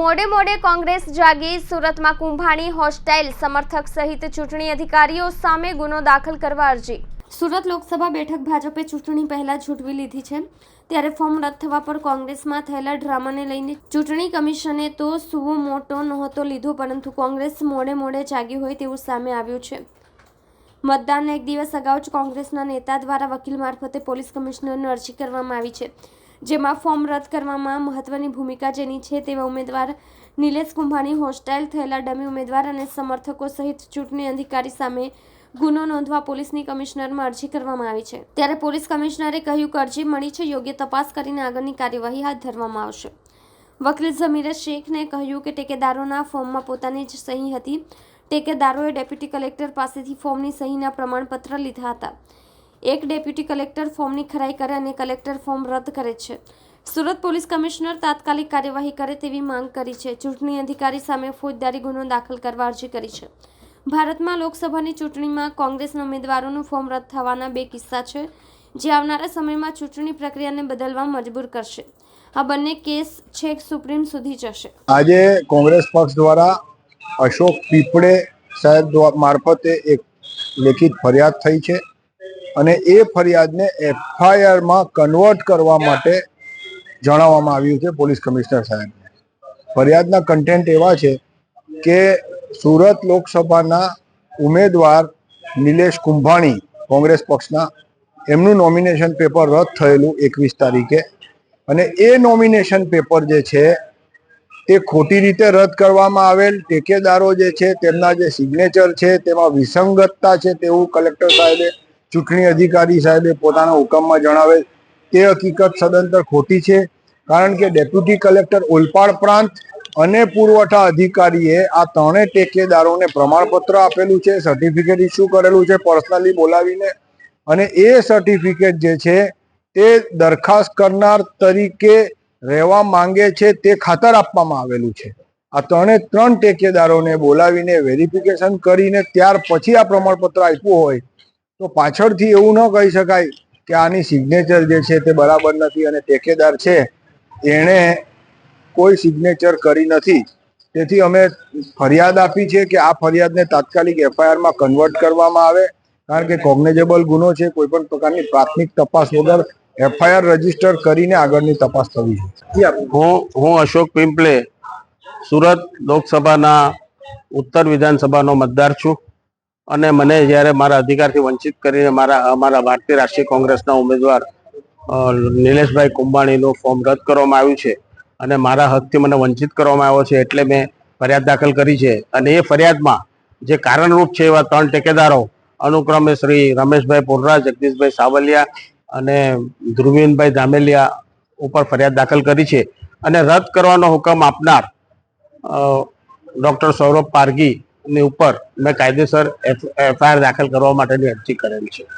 મોડે મોડે કોંગ્રેસ જાગી, સુરતમાં કુંભાણી, હોસ્ટાઇલ, સમર્થક સહિત ચૂંટણી અધિકારીઓ સામે ગુનો દાખલ કરવા અરજી. સુરત લોકસભા બેઠક ભાજપે ચૂંટણી પહેલા છૂટવી લીધી છે. ત્યારે ફોર્મ રદ થવા પર કોંગ્રેસમાં થયેલા ડ્રામાને લઈને ચૂંટણી કમિશને તો સુવો મોટો નહોતો લીધો, પરંતુ કોંગ્રેસ મોડે મોડે જાગી હોય તેવું સામે આવ્યું છે. મતદાનના એક દિવસ અગાઉ જ કોંગ્રેસના નેતા દ્વારા વકીલ મારફતે પોલીસ કમિશનરને અરજી કરવામાં આવી છે. જેમાં ફોર્મ રદ કરવામાં મહત્વની ભૂમિકા જેની છે તેવા ઉમેદવાર નિલેશ કુંભાની હોસ્ટાઇલ થયેલા ડમી ઉમેદવાર અને સમર્થકો સહિત ચૂંટણી અધિકારી સામે ગુનો નોંધવા પોલીસની કમિશનરમાં અરજી કરવામાં આવી છે. ત્યારે પોલીસ કમિશનરે કહ્યું કે અરજી મળી છે, યોગ્ય તપાસ કરીને આગળની કાર્યવાહી હાથ ધરવામાં આવશે. વકીલ ઝમીરે શેખને કહ્યું કે ટેકેદારોના ફોર્મમાં પોતાની જ સહી હતી. ટેકેદારોએ ડેપ્યુટી કલેક્ટર પાસેથી ફોર્મની સહીના પ્રમાણપત્ર લીધા હતા. એક ડેપ્યુટી કલેક્ટર ફોર્મની ખરાઈ કરે અને કલેક્ટર ફોર્મ રદ કરે છે. સુરત પોલીસ કમિશનર તાત્કાલિક કાર્યવાહી કરે તેવી માંગ કરી છે. ચૂંટણી અધિકારી સામે ફોજદારી ગુનો દાખલ કરવા અરજી કરી છે. ભારતમાં લોકસભાની ચૂંટણીમાં કોંગ્રેસના ઉમેદવારોનું ફોર્મ રદ થવાના બે કિસ્સા છે, જે આવનારા સમયમાં ચૂંટણી પ્રક્રિયાને બદલવા મજબૂર કરશે. આ બંને કેસ છેક સુપ્રીમ સુધી જશે. આજે કોંગ્રેસ પક્ષ દ્વારા અશોક પીપળે સાહેબ મારફતે એક લેખિત ફરિયાદ થઈ છે. અને એ ફરિયાદને એફઆઈઆરમાં કન્વર્ટ કરવા માટે જણાવવામાં આવ્યું છે પોલીસ કમિશનર સાહેબને. ફરિયાદના કન્ટેન્ટ એવા છે કે સુરત લોકસભાના ઉમેદવાર નિલેશ કુંભાણી કોંગ્રેસ પક્ષના, એમનું નોમિનેશન પેપર રદ થયેલું એકવીસ તારીખે. અને એ નોમિનેશન પેપર જે છે તે ખોટી રીતે રદ કરવામાં આવેલ. ટેકેદારો જે છે તેમના જે સિગ્નેચર છે તેમાં વિસંગતતા છે તેવું કલેક્ટર સાહેબે ચૂંટણી અધિકારી સાહેબે પોતાના હુકમમાં જણાવેલ તે હકીકત સદંતર ખોટી છે, કારણ કે ડેપ્યુટી કલેક્ટર ઓલપાડ પ્રાંત અને પુરવઠા અધિકારીએ આ ત્રણેય ટેકેદારોને પ્રમાણપત્ર આપેલું છે સર્ટિફિકેટ ઇસ્યુ કરેલું છે પર્સનલી બોલાવીને અને એ સર્ટિફિકેટ જે છે તે દરખાસ્ત કરનાર તરીકે રહેવા માંગે છે, તે ખાતર આપવામાં આવેલું છે. આ ત્રણે ત્રણ ટેકેદારોને બોલાવીને વેરિફિકેશન કરીને ત્યાર પછી આ પ્રમાણપત્ર આપ્યું હોય તો પાછળથી એવું ન કહી શકાય કે આની સિગ્નેચર જે છે તે બરાબર નથી અને ટેકેદાર છે. એણે કોઈ સિગ્નેચર કરી નથી. તેથી અમે ફરિયાદ આપી છે કે આ ફરિયાદને તાત્કાલિક એફઆઈઆરમાં કન્વર્ટ કરવામાં આવે. કારણ કે કોગ્નેજેબલ ગુનો છે કોઈ પણ પ્રકારની પ્રાથમિક તપાસ વગર એફઆઈઆર રજિસ્ટર કરીને આગળની તપાસ થવી છે હું હું અશોક પિંપલે સુરત લોકસભાના ઉત્તર વિધાનસભાનો મતદાર છું. અને મને જ્યારે મારા અધિકારથી વંચિત કરીને મારા, અમારા ભારતીય રાષ્ટ્રીય કોંગ્રેસના ઉમેદવાર નિલેશભાઈ કુંભાણીનું ફોર્મ રદ કરવામાં આવ્યું છે અને મારા હકથી મને વંચિત કરવામાં આવ્યો છે એટલે મેં ફરિયાદ દાખલ કરી છે. અને એ ફરિયાદમાં જે કારણરૂપ છે એવા ત્રણ ટેકેદારો, અનુક્રમે શ્રી રમેશભાઈ પોરરા, જગદીશભાઈ સાવલિયા અને ધ્રુવીનભાઈ ધામેલિયા ઉપર ફરિયાદ દાખલ કરી છે. અને રદ કરવાનો હુકમ આપનાર ડૉક્ટર સૌરભ પારગી ની ઉપર મેં કાયદેસર એફઆઈઆર દાખલ કરવા માટેની અરજી કરેલ છે.